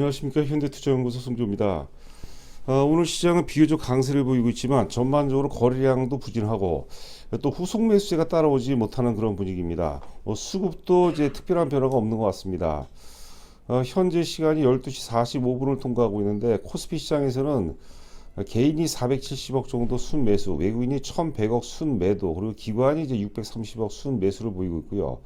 안녕하십니까 현대투자연구소 송조입니다. 어, 오늘 시장은 비교적 강세를 보이고 있지만 전반적으로 거래량도 부진하고 또 후속 매수세가 따라오지 못하는 그런 분위기입니다. 뭐 수급도 이제 특별한 변화가 없는 것 같습니다. 어, 현재 시간이 12시 45분을 통과하고 있는데 코스피 시장에서는 개인이 470억 정도 순매수, 외국인이 1,100억 순매도, 그리고 기관이 이제 630억 순매수를 보이고 있고요.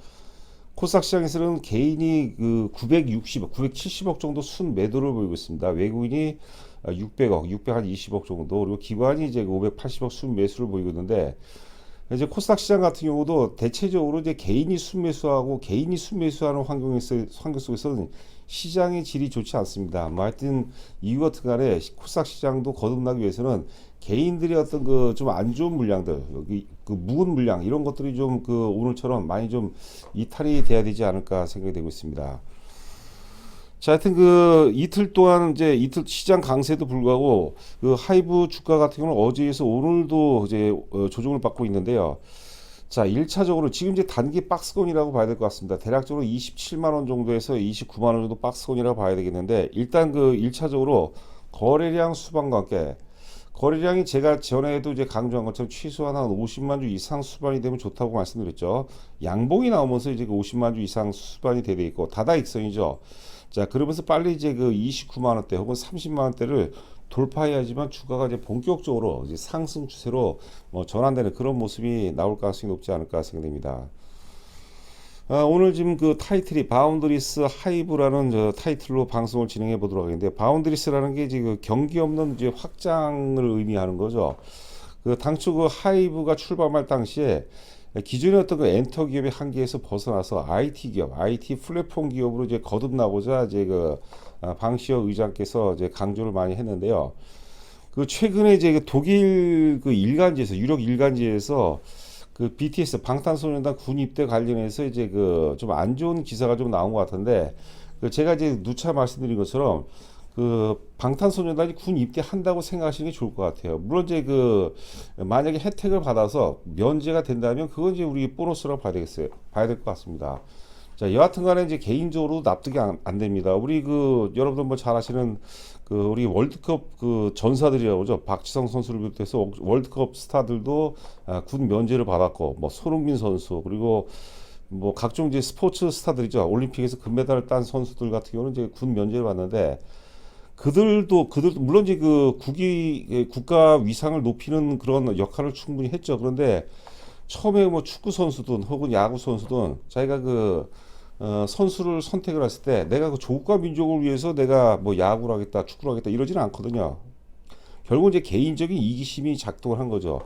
코스닥 시장에서는 개인이 그 960억, 970억 정도 순 매도를 보이고 있습니다. 외국인이 600억, 620억 정도, 그리고 기관이 이제 580억 순 매수를 보이고 있는데, 이제 코스닥 시장 같은 경우도 대체적으로 이제 개인이 순매수하고 개인이 순매수하는 환경에서 환경 속에서는 시장의 질이 좋지 않습니다. 뭐 하여튼 이유 간에 코스닥 시장도 거듭나기 위해서는 개인들의 어떤 그 좀 안 좋은 물량들, 여기 그 묵은 물량 이런 것들이 좀 그 오늘처럼 많이 좀 이탈이 돼야 되지 않을까 생각이 되고 있습니다. 자, 하여튼 그 이틀 동안 이제 이틀 시장 강세도 불구하고 그 하이브 주가 같은 경우는 어제에서 오늘도 이제 어, 조정을 받고 있는데요. 자, 1차적으로 지금 이제 단기 박스권이라고 봐야 될 것 같습니다. 대략적으로 27만 원 정도에서 29만 원 정도 박스권이라고 봐야 되겠는데 일단 그 1차적으로 거래량 수반과 함께 거래량이 제가 전에도 이제 강조한 것처럼 최소한 한 50만 주 이상 수반이 되면 좋다고 말씀드렸죠. 양봉이 나오면서 이제 그 50만 주 이상 수반이 되어 있고 다다익선이죠. 자, 그러면서 빨리 이제 그 29만 원대 혹은 30만 원대를 돌파해야지만 주가가 이제 본격적으로 이제 상승 추세로 뭐 전환되는 그런 모습이 나올 가능성이 높지 않을까 생각됩니다. 아, 오늘 지금 그 타이틀이 바운드리스 하이브라는 저 타이틀로 방송을 진행해 보도록 하겠는데 바운드리스라는 게 지금 경기 없는 이제 확장을 의미하는 거죠. 그 당초 그 하이브가 출범할 당시에 기존의 어떤 그 엔터 기업의 한계에서 벗어나서 IT 기업, IT 플랫폼 기업으로 이제 거듭나고자 이제 그 아, 방시혁 의장께서 이제 강조를 많이 했는데요. 그 최근에 이제 그 독일 그 일간지에서 유력 일간지에서 그 BTS 방탄소년단 군 입대 관련해서 이제 그 좀 안 좋은 기사가 좀 나온 것 같은데 그 제가 이제 누차 말씀드린 것처럼 그 방탄소년단이 군 입대한다고 생각하시는 게 좋을 것 같아요. 물론 이제 그 만약에 혜택을 받아서 면제가 된다면 그건 이제 우리 보너스라고 봐야 되겠어요. 봐야 될 것 같습니다. 자, 여하튼간에 이제 개인적으로 납득이 안, 안 됩니다. 우리 그 여러분들 뭐 잘 아시는 그 우리 월드컵 그 전사들이라고 그러죠. 박지성 선수를 비롯해서 월드컵 스타들도 아, 군 면제를 받았고 뭐 손흥민 선수 그리고 뭐 각종 이제 스포츠 스타들이죠. 올림픽에서 금메달을 딴 선수들 같은 경우는 이제 군 면제를 받는데 그들도 그들도 물론 이제 그 국기 국가 위상을 높이는 그런 역할을 충분히 했죠. 그런데 처음에 뭐 축구 선수든 혹은 야구 선수든 자기가 그 어, 선수를 선택을 했을 때 내가 그 조국과 민족을 위해서 내가 뭐 야구를 하겠다, 축구를 하겠다 이러지는 않거든요. 결국 이제 개인적인 이기심이 작동을 한 거죠.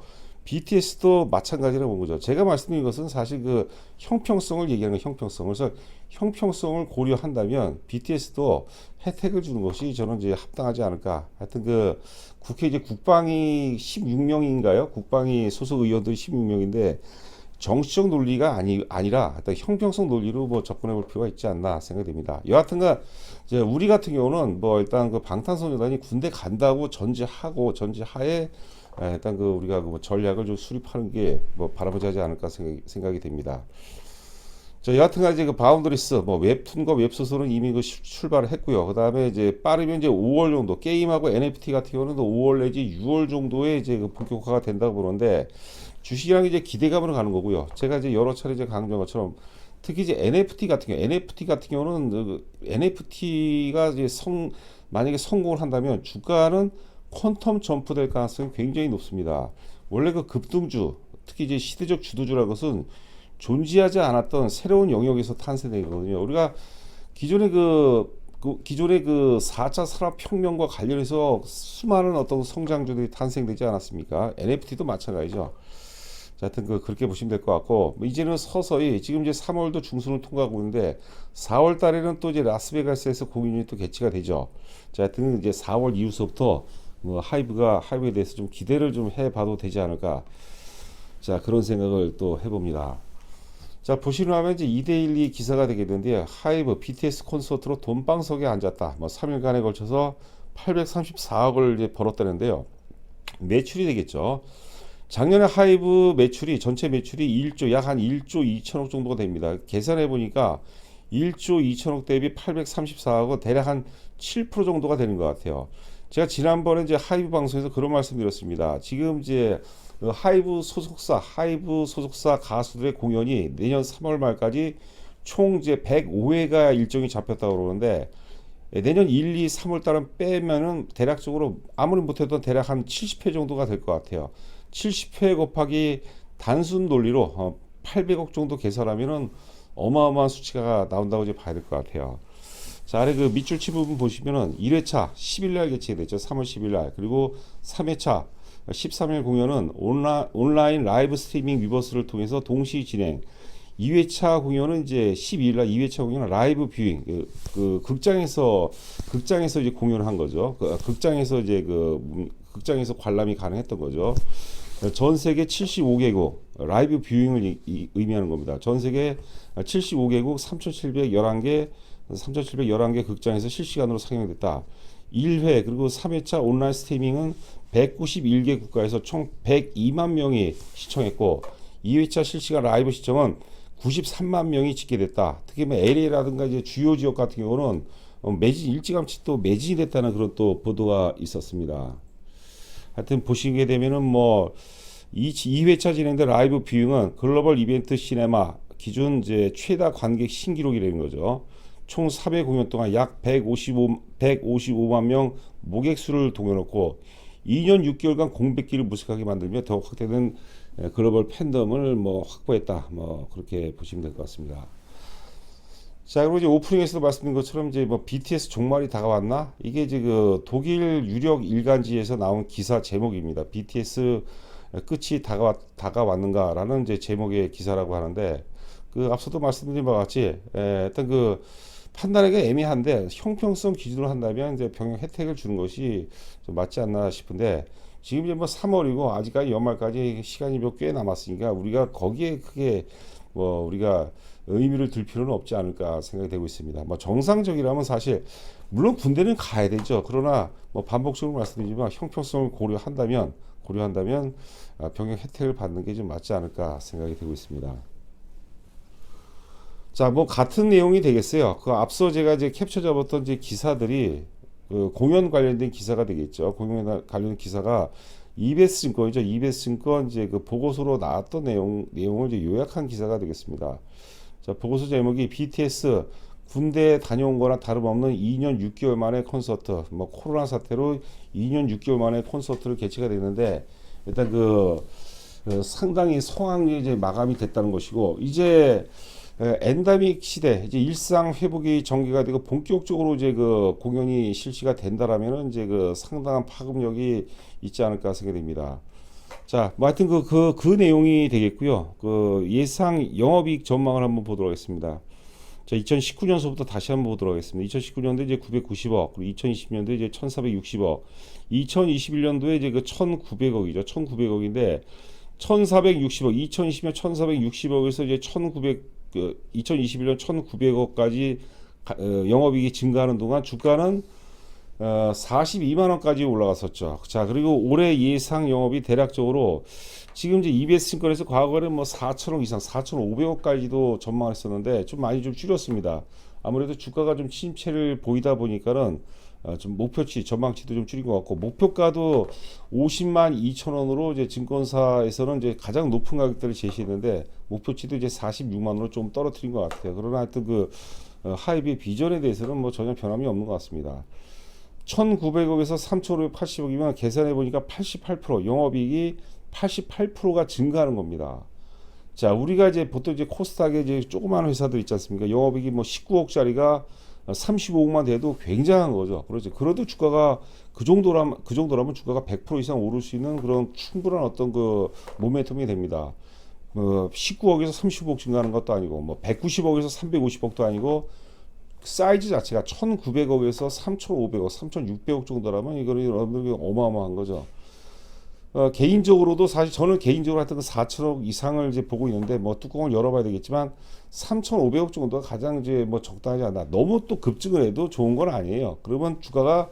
BTS도 마찬가지라고 본 거죠. 제가 말씀드린 것은 사실 그 형평성을 얘기하는 거 형평성. 그래서 형평성을 고려한다면 BTS도 혜택을 주는 것이 저는 이제 합당하지 않을까. 하여튼 그 국회 이제 국방이 16명인가요? 국방이 소속 의원들이 16명인데 정치적 논리가 아니 아니라 어떤 형평성 논리로 뭐 접근해 볼 필요가 있지 않나 생각됩니다. 여하튼간 이제 우리 같은 경우는 뭐 일단 그 방탄소년단이 군대 간다고 전제하고 전제하에 에, 일단 그 우리가 그뭐 전략을 좀 수립하는 게 뭐 바라보자지 않을까 생각이, 생각 이 됩니다. 자, 여하튼간 이제 그 바운드리스 뭐 웹툰과 웹소설은 이미 그 출- 출발을 했고요. 그 다음에 이제 빠르면 이제 5월 정도 게임하고 NFT 같은 경우는 5월 내지 6월 정도에 이제 그 본격화가 된다고 보는데 주식이랑 이제 기대감으로 가는 거고요. 제가 이제 여러 차례 이제 강조한 것처럼 특히 이제 NFT 같은 경우, NFT 같은 경우는 그 NFT가 이제 성 만약에 성공을 한다면 주가는 퀀텀 점프될 가능성이 굉장히 높습니다. 원래 그 급등주, 특히 이제 시대적 주도주라는 것은 존재하지 않았던 새로운 영역에서 탄생되거든요. 우리가 기존의 그, 그 기존의 그 4차 산업혁명과 관련해서 수많은 어떤 성장주들이 탄생되지 않았습니까? NFT도 마찬가지죠. 자, 하여튼 그 그렇게 보시면 될 것 같고 뭐 이제는 서서히 지금 이제 3월도 중순을 통과하고 있는데 4월 달에는 또 이제 라스베가스에서 공연이 또 개최가 되죠. 자, 하여튼 이제 4월 이후서부터 뭐 하이브가 하이브에 대해서 좀 기대를 좀 해봐도 되지 않을까. 자, 그런 생각을 또 해봅니다. 자, 보시는 화면 이제 2대1이 기사가 되겠는데요. 하이브 BTS 콘서트로 돈방석에 앉았다. 뭐 3일간에 걸쳐서 834억을 이제 벌었다는데요. 매출이 되겠죠. 작년에 하이브 매출이 전체 매출이 1조 약 한 1조 2천억 정도가 됩니다. 계산해 보니까 1조 2천억 대비 834억 대략 한 7% 정도가 되는 것 같아요. 제가 지난번에 이제 하이브 방송에서 그런 말씀드렸습니다. 지금 이제 그 하이브 소속사, 하이브 소속사 가수들의 공연이 내년 3월 말까지 총 이제 105회가 일정이 잡혔다고 그러는데 예, 내년 1, 2, 3월 달은 빼면은 대략적으로 아무리 못해도 대략 한 70회 정도가 될 것 같아요. 70회 곱하기 단순 논리로 어, 800억 정도 계산하면은 어마어마한 수치가 나온다고 이제 봐야 될 것 같아요. 자, 아래 그 밑줄 치 부분 보시면은 1회차 10일 날 개최가 됐죠. 3월 10일 날. 그리고 3회차 13일 공연은 온라, 온라인 라이브 스트리밍 위버스를 통해서 동시 진행. 2회차 공연은 이제 12일 날 2회차 공연은 라이브 뷰잉. 그, 그 극장에서 극장에서 이제 공연을 한 거죠. 그 극장에서 이제 그 음, 극장에서 관람이 가능했던 거죠. 전 세계 75개국 라이브 뷰잉을 이- 이- 의미하는 겁니다. 전 세계 75개국 3,711개 3,711개 극장에서 실시간으로 상영됐다. 1회 그리고 3회차 온라인 스트리밍은 191개 국가에서 총 102만 명이 시청했고 2회차 실시간 라이브 시청은 93만 명이 집계됐다. 특히 뭐 LA라든가 이제 주요 지역 같은 경우는 어, 매진 일찌감치 또 매진이 됐다는 그런 또 보도가 있었습니다. 하여튼 보시게 되면은 뭐이 2회차 진행된 라이브 뷰잉은 글로벌 이벤트 시네마 기준 이제 최다 관객 신기록이 되는 거죠. 총 4회 공연 동안 약 155, 155만 명 모객 수를 동여놓고 2년 6개월간 공백기를 무색하게 만들며 더욱 확대된 에, 글로벌 팬덤을 뭐 확보했다. 뭐 그렇게 보시면 될 것 같습니다. 자, 그리고 이제 오프닝에서도 말씀드린 것처럼 이제 뭐 BTS 종말이 다가왔나? 이게 이제 그 독일 유력 일간지에서 나온 기사 제목입니다. BTS 끝이 다가왔, 다가왔는가라는 이제 제목의 기사라고 하는데 그 앞서도 말씀드린 바와 같이 에, 어떤 그 판단하기가 애매한데 형평성 기준으로 한다면 이제 병역 혜택을 주는 것이 좀 맞지 않나 싶은데 지금 이제 뭐 3월이고 아직까지 연말까지 시간이 몇꽤 남았으니까 우리가 거기에 크게 뭐 우리가 의미를 둘 필요는 없지 않을까 생각이 되고 있습니다. 뭐 정상적이라면 사실 물론 군대는 가야 되죠. 그러나 뭐 반복적으로 말씀드리지만 형평성을 고려한다면 고려한다면 아, 병역 혜택을 받는 게 좀 맞지 않을까 생각이 되고 있습니다. 자, 뭐 같은 내용이 되겠어요. 그 앞서 제가 이제 캡처 잡았던 이제 기사들이 그 공연 관련된 기사가 되겠죠. 공연 관련 기사가 이베스 증권이죠. 이베스 증권 이제 그 보고서로 나왔던 내용 내용을 이제 요약한 기사가 되겠습니다. 자, 보고서 제목이 BTS 군대 다녀온 거나 다름없는 2년 6개월 만에 콘서트. 뭐 코로나 사태로 2년 6개월 만에 콘서트를 개최가 됐는데 일단 그, 그 상당히 성황리 이제 마감이 됐다는 것이고 이제 에, 엔다믹 시대 이제 일상 회복이 전개가 되고 본격적으로 이제 그 공연이 실시가 된다라면은 이제 그 상당한 파급력이 있지 않을까 생각됩니다. 자, 뭐 하여튼 그, 그, 그 내용이 되겠고요. 그 예상 영업이익 전망을 한번 보도록 하겠습니다. 자, 2019년서부터 다시 한번 보도록 하겠습니다. 2019년도에 이제 990억, 그리고 2020년도에 이제 1460억, 2021년도에 이제 그 1900억이죠. 1900억인데, 1460억, 2020년 1460억에서 이제 1900, 그 2021년 1900억까지 어, 영업이익이 증가하는 동안 주가는 어, 42만 원까지 올라갔었죠. 자, 그리고 올해 예상 영업이 대략적으로 지금 이제 EBS 증권에서 과거에는 뭐 4천억 이상, 4,500억까지도 전망했었는데 좀 많이 좀 줄였습니다. 아무래도 주가가 좀 침체를 보이다 보니까는 어, 좀 목표치, 전망치도 좀 줄인 것 같고 목표가도 50만 2천 원으로 이제 증권사에서는 이제 가장 높은 가격대를 제시했는데 목표치도 이제 46만 원으로 좀 떨어뜨린 것 같아요. 그러나 하여튼 그 어, 하이브의 비전에 대해서는 뭐 전혀 변함이 없는 것 같습니다. 1,900억에서 3,580억이면 계산해 보니까 88% 영업이익이 88%가 증가하는 겁니다. 자, 우리가 이제 보통 이제 코스닥에 이제 조그마한 회사들 있지 않습니까? 영업이익이 뭐 19억짜리가 35억만 돼도 굉장한 거죠. 그렇죠. 그래도 주가가 그 정도라면 그 정도라면 주가가 100% 이상 오를 수 있는 그런 충분한 어떤 그 모멘텀이 됩니다. 뭐 19억에서 35억 증가하는 것도 아니고 뭐 190억에서 350억도 아니고 사이즈 자체가 1,900억에서 3,500억, 3,600억 정도라면 이거는 여러분들 어마어마한 거죠. 어, 개인적으로도 사실 저는 개인적으로 하여튼 그 4천억 이상을 이제 보고 있는데 뭐 뚜껑을 열어봐야 되겠지만 3,500억 정도가 가장 이제 뭐 적당하지 않나. 너무 또 급증을 해도 좋은 건 아니에요. 그러면 주가가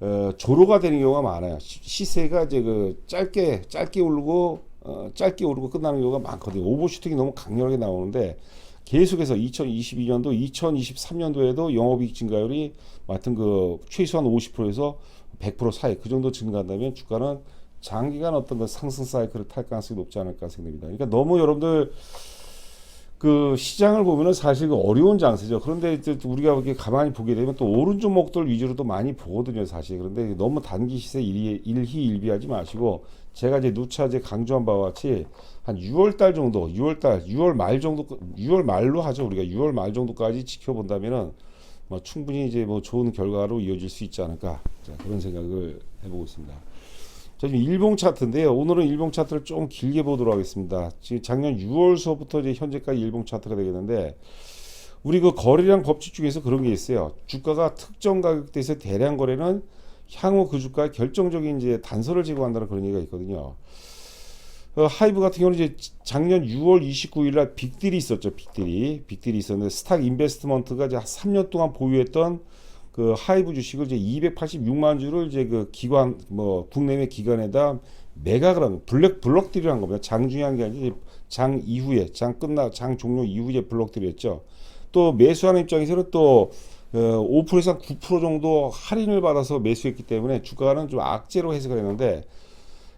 어, 조로가 되는 경우가 많아요. 시- 시세가 이제 그 짧게 짧게 오르고 어, 짧게 오르고 끝나는 경우가 많거든요. 오버슈팅이 너무 강렬하게 나오는데 계속해서 2022년도, 2023년도에도 영업이익 증가율이 맡은 그 최소한 50%에서 100% 사이 그 정도 증가한다면 주가는 장기간 어떤 그 상승 사이클을 탈 가능성이 높지 않을까 생각됩니다. 그러니까 너무 여러분들 그 시장을 보면은 사실 그 어려운 장세죠. 그런데 이제 우리가 이렇게 가만히 보게 되면 또 오른 종목들 위주로도 많이 보거든요, 사실. 그런데 너무 단기 시세 일희, 일희일비하지 마시고 제가 이제 누차 이제 강조한 바와 같이 한 6월 달 정도, 6월 달, 6월 말 정도, 6월 말로 하죠. 우리가 6월 말 정도까지 지켜본다면은 뭐 충분히 이제 뭐 좋은 결과로 이어질 수 있지 않을까 자, 그런 생각을 해보고 있습니다. 자, 지금 일봉 차트인데요. 오늘은 일봉 차트를 좀 길게 보도록 하겠습니다. 지금 작년 6월 서부터 이제 현재까지 일봉 차트가 되겠는데, 우리 그 거래량 법칙 중에서 그런 게 있어요. 주가가 특정 가격대에서 대량 거래는 향후 그 주가에 결정적인 이제 단서를 제공한다는 그런 얘기가 있거든요. 어, 하이브 같은 경우는 이제 작년 6월 29일 날 빅딜이 있었죠. 빅딜이. 빅딜이 있었는데 스탁 인베스트먼트가 이제 한 3년 동안 보유했던 그 하이브 주식을 이제 286만 주를 이제 그 기관 뭐 국내외 기관에다 매각을 한 블랙 블록딜이란 겁니다. 장 중요한 게 아니지 장 이후에 장 끝나 장 종료 이후에 블록딜이었죠. 또 매수하는 입장에서는 또 어, 5%에서 9% 정도 할인을 받아서 매수했기 때문에 주가는 좀 악재로 해석을 했는데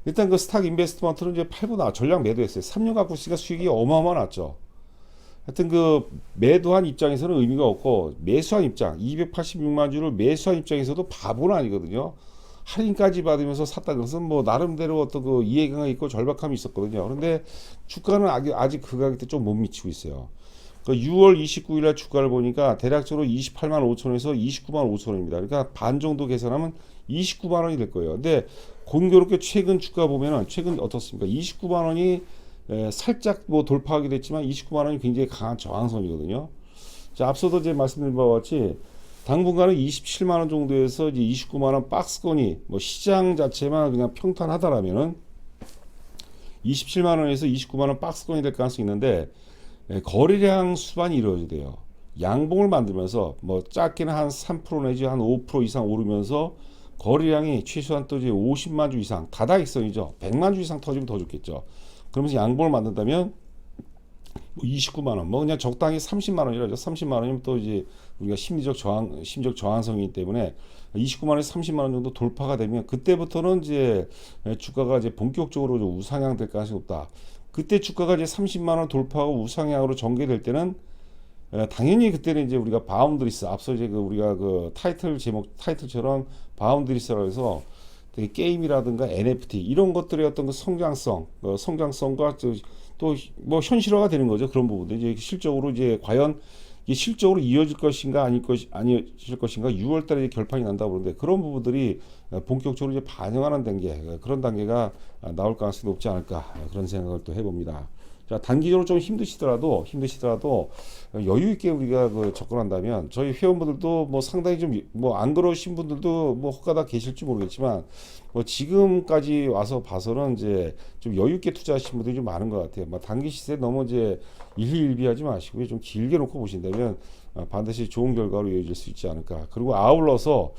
일단 그 스탁 인베스트먼트는 이제 팔고 나 전량 매도했어요. 3년 갖고 있으니까 수익이 어마어마 났죠. 하여튼 그 매도한 입장에서는 의미가 없고 매수한 입장 286만 주를 매수한 입장에서도 바보는 아니거든요. 할인까지 받으면서 샀다 그것은 뭐 나름대로 어떤 그 이해감이 있고 절박함이 있었거든요. 그런데 주가는 아직 그 가격대 좀못 미치고 있어요. 그 6월 29일 날 주가를 보니까 대략적으로 28만 5천원에서 29만 5천원입니다. 그러니까 반 정도 계산하면 29만 원이 될 거예요. 근데 공교롭게 최근 주가 보면은 최근 어떻습니까? 29만 원이 에, 살짝 뭐 돌파하게 됐지만 29만 원이 굉장히 강한 저항선이거든요. 자, 앞서도 이제 말씀드린 바와 같이 당분간은 27만 원 정도에서 이제 29만 원 박스권이 뭐 시장 자체만 그냥 평탄하다라면은 27만 원에서 29만 원 박스권이 될 가능성이 있는데 에, 거래량 수반이 이루어져야 돼요. 양봉을 만들면서 뭐 작게는 한 3% 내지 한 5% 이상 오르면서 거래량이 최소한 또 이제 50만 주 이상 다다익선이죠. 100만 주 이상 터지면 더 좋겠죠. 그러면서 양봉을 만든다면 뭐 29만 원, 뭐 그냥 적당히 30만 원이라죠. 30만 원이면 또 이제 우리가 심리적 저항, 심적 저항성이기 때문에 29만 원에서 30만 원 정도 돌파가 되면 그때부터는 이제 주가가 이제 본격적으로 좀 우상향 될 가능성이 높다. 그때 주가가 이제 30만 원 돌파하고 우상향으로 전개될 때는 에, 당연히 그때는 이제 우리가 바운드리스 앞서 이제 그 우리가 그 타이틀 제목 타이틀처럼 바운드리스라고 해서 되게 게임이라든가 NFT 이런 것들의 어떤 그 성장성, 어, 성장성과 또 뭐 현실화가 되는 거죠 그런 부분들 이제 실적으로 이제 과연 이게 실적으로 이어질 것인가 아닐 것 아니어질 것인가 6월달에 결판이 난다 고 그러는데 그런 부분들이 어, 본격적으로 이제 반영하는 단계 어, 그런 단계가 어, 나올 가능성이 높지 않을까 어, 그런 생각을 또 해봅니다. 자, 단기적으로 좀 힘드시더라도 힘드시더라도 여유 있게 우리가 그 접근한다면 저희 회원분들도 뭐 상당히 좀 뭐 안 그러신 분들도 뭐 혹가다 계실지 모르겠지만 뭐 지금까지 와서 봐서는 이제 좀 여유 있게 투자하신 분들이 좀 많은 것 같아요. 뭐 단기 시세 너무 이제 일희일비하지 마시고요. 좀 길게 놓고 보신다면 어, 반드시 좋은 결과로 이어질 수 있지 않을까. 그리고 아울러서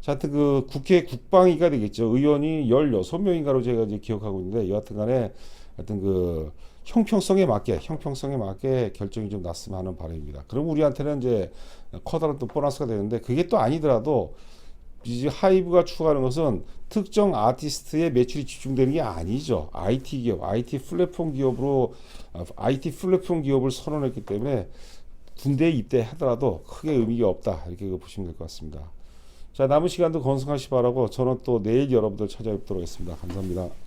자, 하여튼 그 국회 국방위가 되겠죠. 의원이 16명인가로 제가 이제 기억하고 있는데 여하튼 간에 하여튼 그 형평성에 맞게 형평성에 맞게 결정이 좀 났으면 하는 바람입니다. 그럼 우리한테는 이제 커다란 또 보너스가 되는데 그게 또 아니더라도 이제 하이브가 추구하는 것은 특정 아티스트의 매출이 집중되는 게 아니죠. IT 기업, IT 플랫폼 기업으로 어, IT 플랫폼 기업을 선언했기 때문에 군대에 입대하더라도 크게 의미가 없다 이렇게 보시면 될 것 같습니다. 자 남은 시간도 건승하시 바라고 저는 또 내일 여러분들 찾아뵙도록 하겠습니다. 감사합니다.